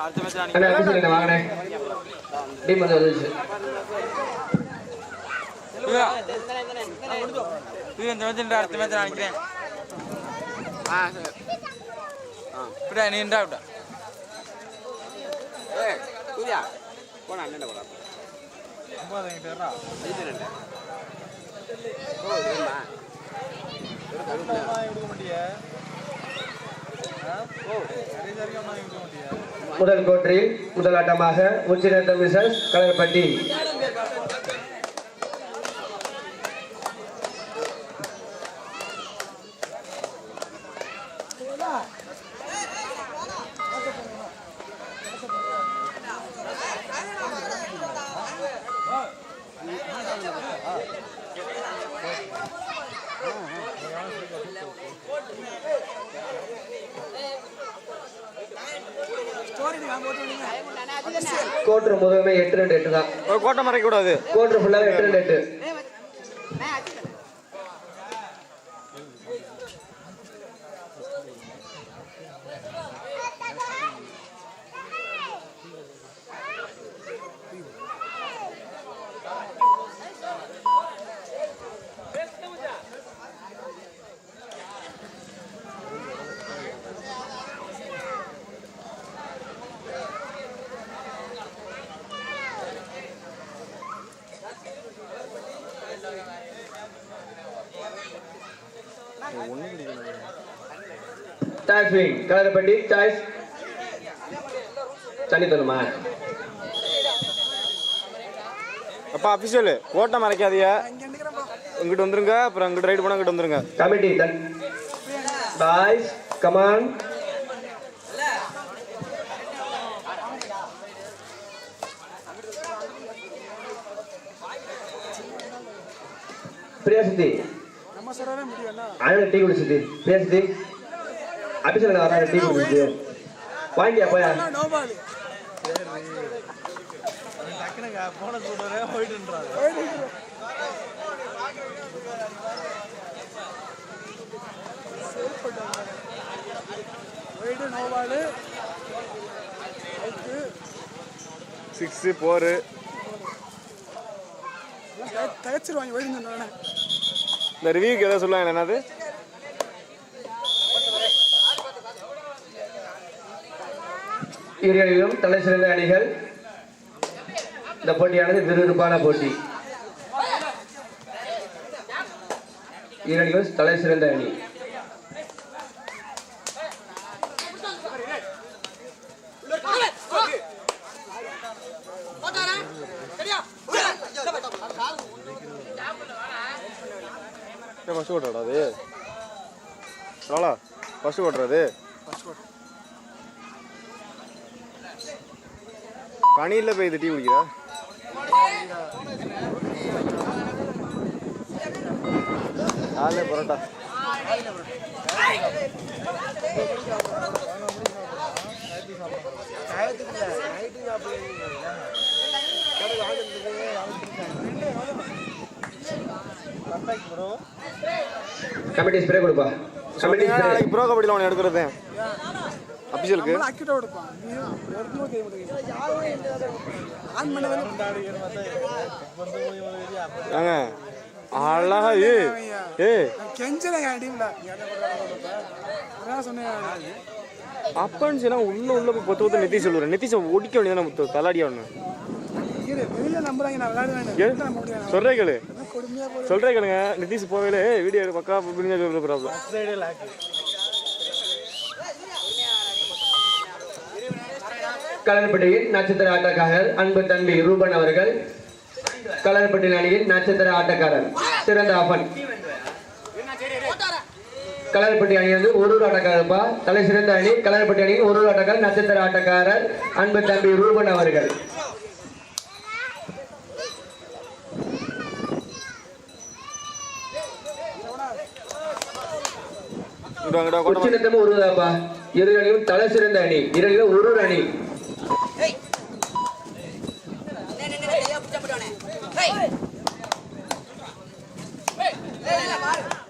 அடுத்த மேட்ச் நினைக்கிறேன் இப்படா நீ இண்டா விட்டா சூர்யா போனா அண்ணன் போடா ஓ இதுமா முதல் கோட்டரில் முதல் ஆட்டமாக உச்சிரத்த மிசஸ் கலர்பட்டி. கோட்ரு முதலுமே எட்டு ரெண்டு எட்டு தான் கோட்டை மறைக்க கூடாது கோட்ரு ஃபுல்லாக எட்டு ரெண்டு எட்டு. டாய்ஸ் விங் கலர்பட்டி டாய்ஸ் தண்ணி தருமா அப்பா அபிஷியல் கோட்டை மறைக்காதீங்க. இங்கிட்டு வந்துருங்க. அப்புறம் அங்கிட்டு ரைடு போனா இங்கிட்டு வந்துருங்க. கமிட்டி தன் பாய்ஸ் கமான் பிரியா சித்தி அண்ணன் டீ குடி சித்தி பிரியா சித்தி அபிஷேக் வர டீ குடி சித்தி வாங்கியா போயா? சிக்ஸ் ஃபோரு தகச்சிருவாங்க இந்த ரிவ்யூக்கு எதாவது சொல்லுவாங்க என்னது? இருவரிலும் தலை சிறந்த அணிகள். இந்த போட்டியானது விறுவிறுப்பான போட்டி. இரணிகள் தலை சிறந்த அணி. பசு ஓட்டுறா அது. பசு ஓட்டுறது பனியில் போய் இது டீ குடிக்கிறா? காலைல பரோட்டா. கமிட்டி ஸ்ப்ரே கொடுப்பா. கமிட்டி ப்ரோ கபடியில் அவனை எடுக்கிறது? பண்ணவே ஏங்க அழகா ஏ ஏ அப்பன்னு சொன்னா உள்ள உள்ள போய் பொத்து பொத்து நெத்தி சொல்லுறேன் நெத்தி ஒடிக்க வேண்டியதானே முத்து. தலாடியா முடியாது சொல்றே கேளு. சொல்றே கேளுங்க. நிதிஷ் போவேல வீடியோ பக்கா பிடிங்க ப்ராப்ளம் கலர்பட்டியின் நட்சத்திர ஆட்டக்காரர் அன்பு தம்பி ரூபன் அவர்கள். கலர்பட்டி அணியின் நட்சத்திர ஆட்டக்காரர் சிறந்த ஆஃபன். கலர்பட்டி அணி வந்து ஒரு ஒரு ஆட்டக்காரர்ப்பா. தலை சிறந்த அணி கலர்பட்டி அணியின் ஒரு ஒரு ஆட்டக்காரர் நட்சத்திர ஆட்டக்காரர் அன்பு தம்பி ரூபன் அவர்கள். உருவதாப்பா இரு அணியும் தலை சிறந்த அணி. இரு அணியும் ஒரு ஒரு அணி ஆன்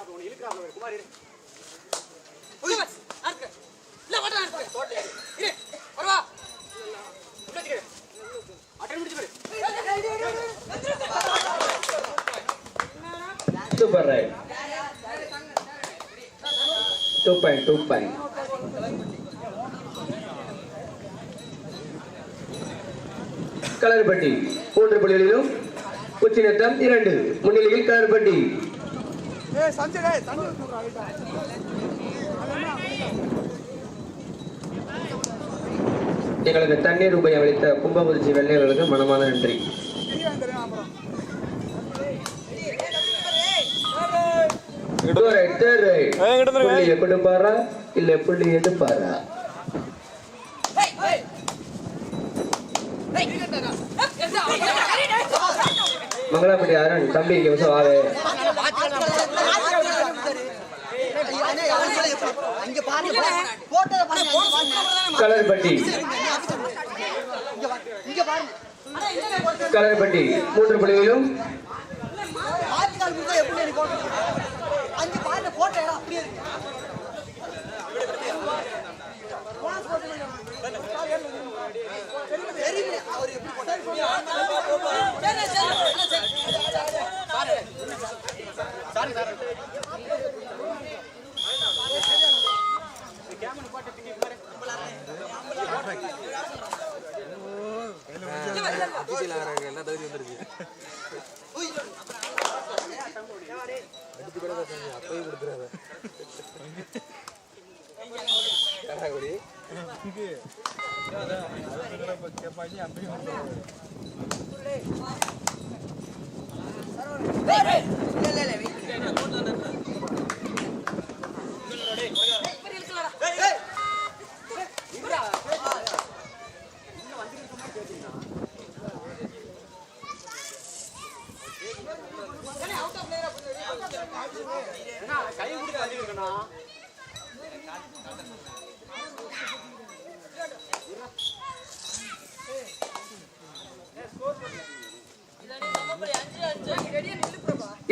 உச்சினத்தம் ஏ கோட்டை மறைக்காத இங்கிட்டு வந்துரு super right. Two point two point. Kalarpatti மூன்று புள்ளிகளிலும் உச்சினத்தம் இரண்டு. முன்னிலையில் கலர்பட்டி ஏய் சஞ்சய் டேய் தண்ணி ஊத்துறா எங்களுக்கு தண்ணீர் உபயம் அளித்த கும்பமுதிச்சி வெள்ளையர்களுக்கு மனமான நன்றி. புள்ளி எப்படி பாரா இல்ல புள்ளி எது பாரா மங்களாப்பட்டி அரண் தம்பி இங்க வாவே கலர்பட்டி இங்க பாருங்க. கலர்பட்டி மூன்று புள்ளிகளிலும்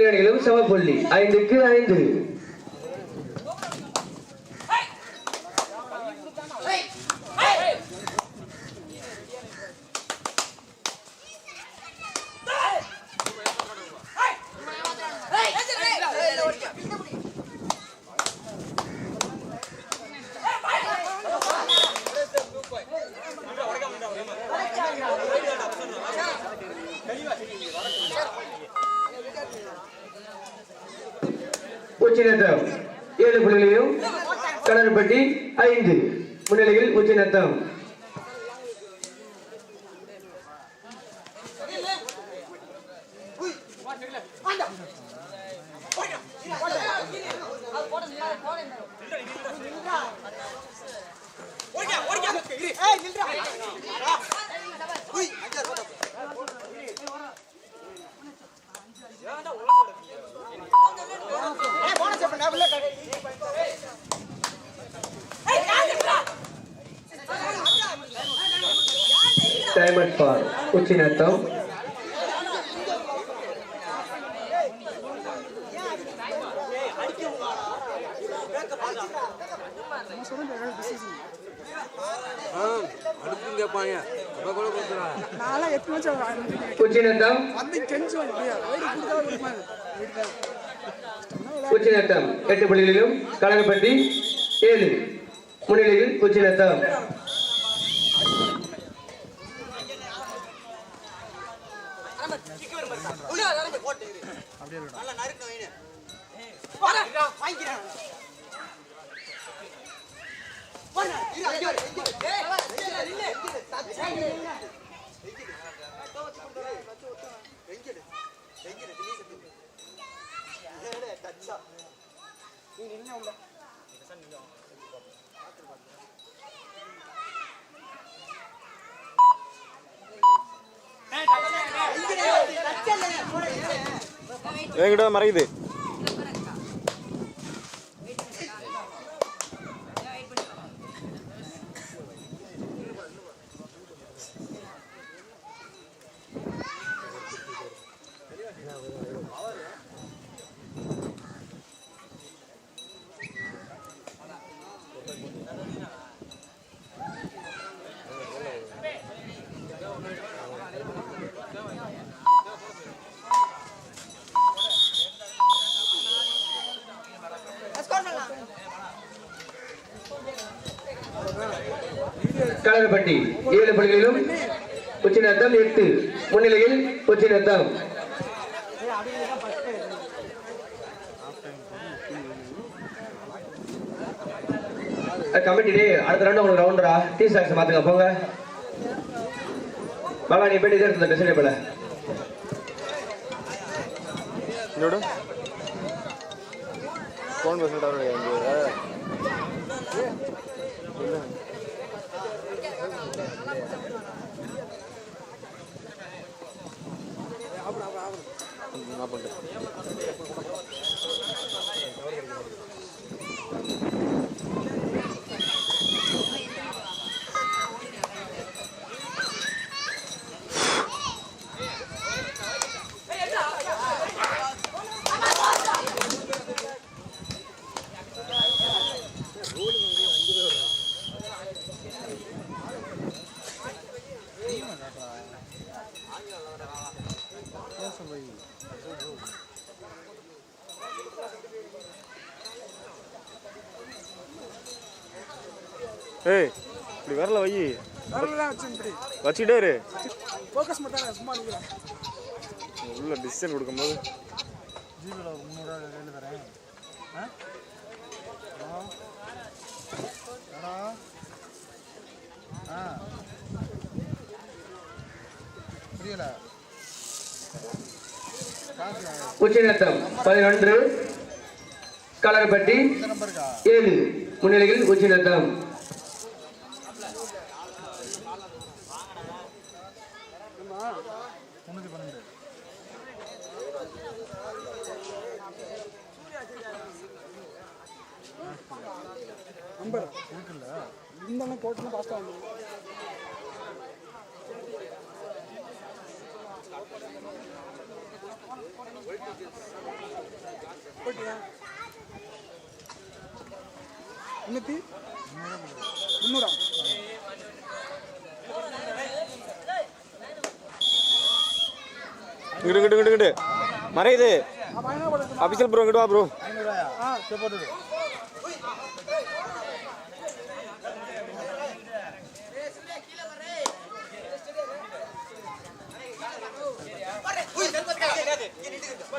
இரு அணிகளும் சமப்புள்ளி ஐந்துக்கு ஐந்து. உச்சினத்தம் ஏழு புள்ளிகளையும் கலர்பட்டி ஐந்து. முன்னிலையில் உச்சிநத்தம். diamond for Uchinatham. உச்சினத்தம் உச்சினத்தம் எட்டு புள்ளிகளிலும் கலகப்பட்டி ஏழு. முன்னிலையில் உச்சினத்தம் இரு. நல்லா நறுக்கு வைனு. வாடா, வாங்கிக்கிறேன். வாடா, இரு, இங்கே இரு. ஏய், இங்கே இரு, நில்லு. தச்சு, தச்சா. நீ நின்னு உள்ள. இரு, தச்சா இல்லைங்க. போடா, இரு. என்கிட்ட மறைக்குது ஏழு ஏழு புள்ளிகளிலும் உச்சிநத்தம் எட்டு. முன்னிலையில் உச்சிநத்தம் கமிட்டி அடுத்த ரவுண்ட் உங்களுக்கு ரவுண்டரா டீ சாக்ஸ் மாத்துங்க போங்க. பாலா நீ போயிட்டு இதை எடுத்து பேசுறேன் போல? இன்னோடு ஃபோன் பேசிட்டு ஏய் இப்படி வரல வை. வச்சுக்கிட்டே இரு. ஃபோக்கஸ் மட்டும் சும்மா நிற்கிறேன் உள்ள டிசிஷன் கொடுக்கும்போது. ஜிபியில் ஒரு முந்நூறுரூவா கையில் தரேன். ஆ? புரியல. உச்சிநத்தம் பதினொன்று. நம்பருக்கா ஏழு. முன்னிலையில் உச்சிநத்தம். நம்பர். இருக்குல்ல இந்த அண்ணன் ஃபாஸ்ட்டாக வந்துடும் போட்டியா முந்நூற்றி முந்நூறா? இங்கிட்டு இங்கிட்டு இங்கிட்டு மறையுது. அபிஷியல் ப்ரோ இங்கிட்டு வா ப்ரோ ஆ சரி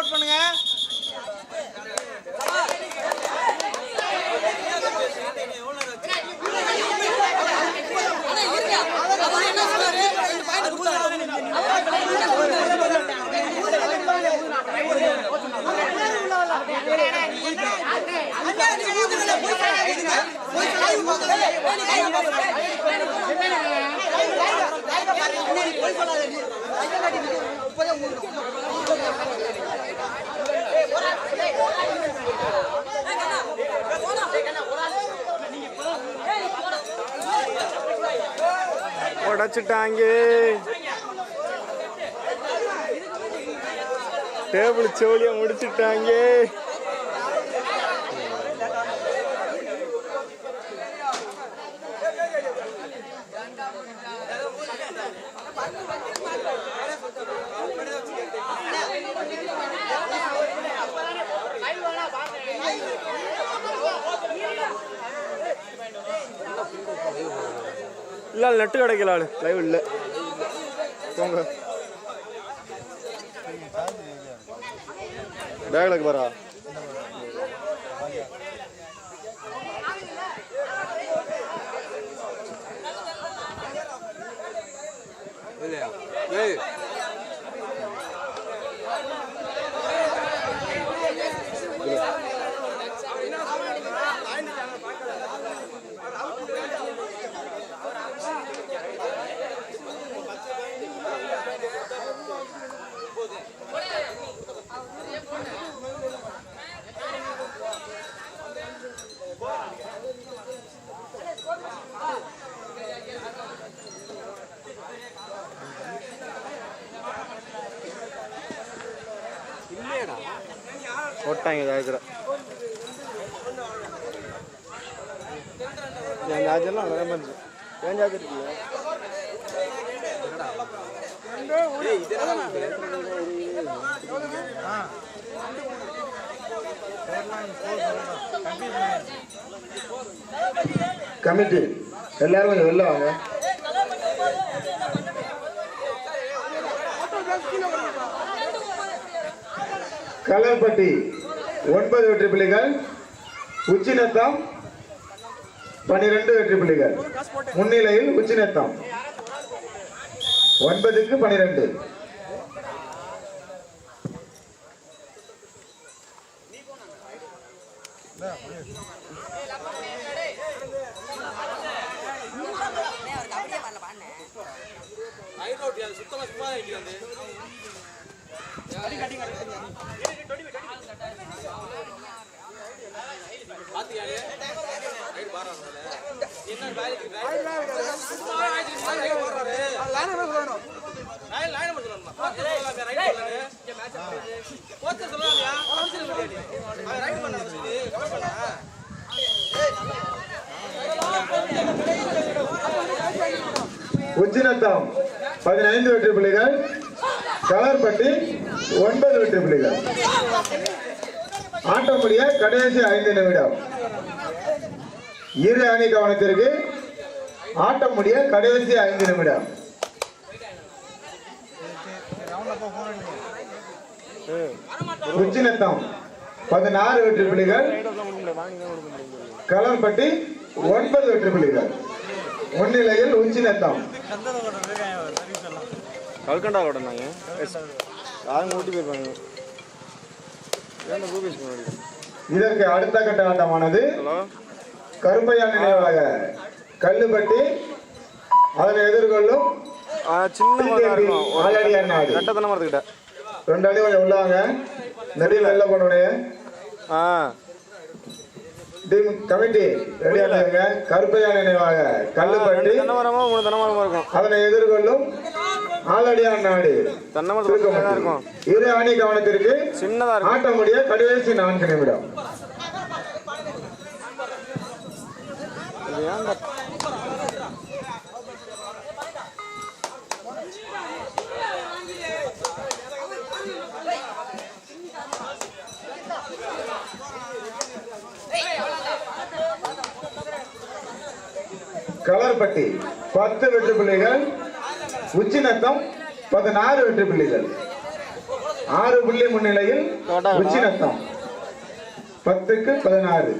அவுட் பண்ணுங்க. உடைச்சிட்டாங்க. டேபிள் செவலிய முடிச்சிட்டாங்க. இல்ல நெட்டு கிடைக்கல ஆளு லைவ் இல்ல. போங்க பேக்ல இருக்கு பாரா இல்லையா ஏய். போட்டாங்க ஜாக்கிர என் ஜாஜெல்லாம் நிறைய மாதிரி ஏன் ஜாஜ் இருக்குல்ல? கமிட்டி. எல்லாரும் கொஞ்சம் வெளில வாங்க. கலர்பட்டி. ஒன்பது வெற்றி புள்ளிகள் உச்சிநத்தம் பனிரெண்டு வெற்றி புள்ளிகள். முன்னிலையில் உச்சிநத்தம் ஒன்பதுக்கு பனிரெண்டு. சுத்தமா சும்மா வந்து உச்சிநத்தம். பதினைந்து வெற்றி புள்ளிகள். கலர்பட்டி. ஒன்பது வெற்றி புள்ளிகள் ஆட்டம் முடிய கடைசி ஐந்து நிமிடம். இரு அணி கவனத்திற்கு ஆட்டம் முடிய கடைசி ஐந்து நிமிடம். உச்சிநத்தம் பதினாறு வெற்றி புள்ளிகள் கலர்பட்டி ஒன்பது வெற்றி புள்ளிகள் முன்னிலையில் உச்சிநத்தம். கல்கண்டா ஓடனாங்க யாரும் கூட்டி போயிருப்பாங்க இதற்கு அடுத்த கட்ட ஆட்டமானது கருப்பையா நினைவாக கல்லுப்பட்டி அதனை எதிர்கொள்ளும் ரெண்டு அடி கொஞ்சம் உள்ளாங்க. நெடியில் ஆ. டீம் கமிட்டி ரெடியா இருங்க கருப்பையா நினைவாக கல்லுப்பட்டி அதனை எதிர்கொள்ளும் ஆலடியார் நாடு. இருக்கும். இரு அணி கவனத்திற்கு சின்னதா ஆட்ட முடிய கடைசி நான்கு நிமிடம். இது கலர்பட்டி பத்து வெற்றி புள்ளிகள் உச்சிநத்தம் பதினாறு வெற்றி புள்ளிகள். ஆறு புள்ளி முன்னிலையில் உச்சிநத்தம் பத்துக்கு பதினாறு.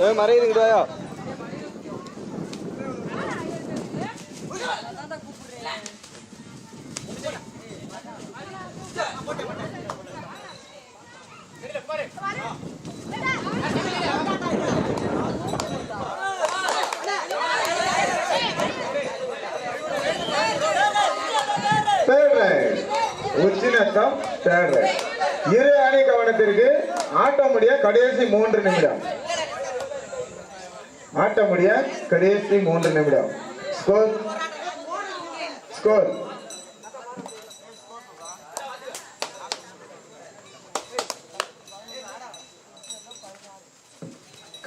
ஏ உச்சிநத்தம் தேர்டு இரு அணி கவனத்திற்கு ஆட்டமுடிய கடைசி மூன்று நிமிடம். ஆட்டமுடிய கடைசி மூன்று நிமிடம். ஸ்கோர் ஸ்கோர்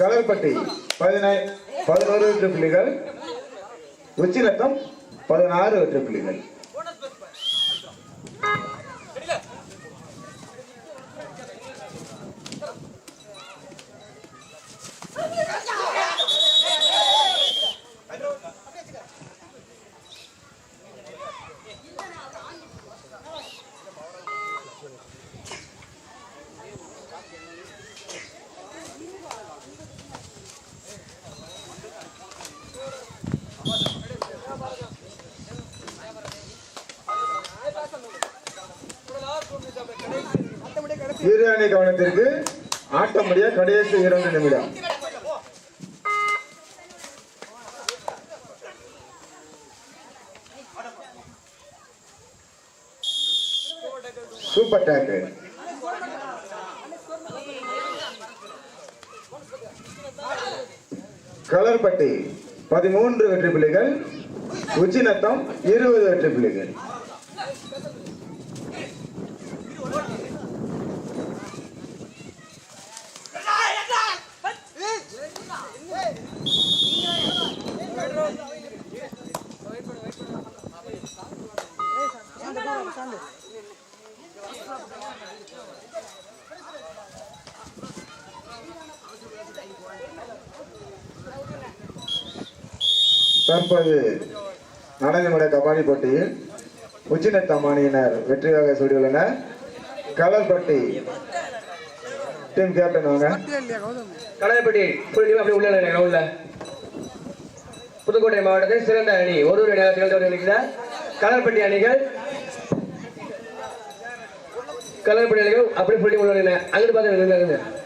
கலர்பட்டி பதினை பதினோரு வெற்றி புள்ளிகள் உச்சிலக்கம் பதினாறு வெற்றி புள்ளிகள். இரு கவனத்திற்கு ஆட்ட முடிய கடைசி இரண்டு நிமிடம். சூப்பர் டேக்கிள் கலர்பட்டி பதிமூன்று வெற்றி புள்ளிகள் உச்சினத்தம் இருபது வெற்றி புள்ளிகள். தற்போது நடனமுறை கபாடி போட்டியில் உச்சினத்தம் மாணியினர் வெற்றியாக சூடியுள்ளனர். கலர்பட்டி டீம் கேப்டன் அவங்க கலர்பட்டி கௌதம் அப்படி உள்ள உள்ள புதுக்கோட்டை மாவட்டத்தில் சிறந்த அணி ஒரு ஒரு நேரத்தில் வருகிறார் கலர்பட்டி அணிகள் கலர்பட்டி அணிகள் அப்படி ஃபுல் உள்ள அங்கிட்டு பார்த்து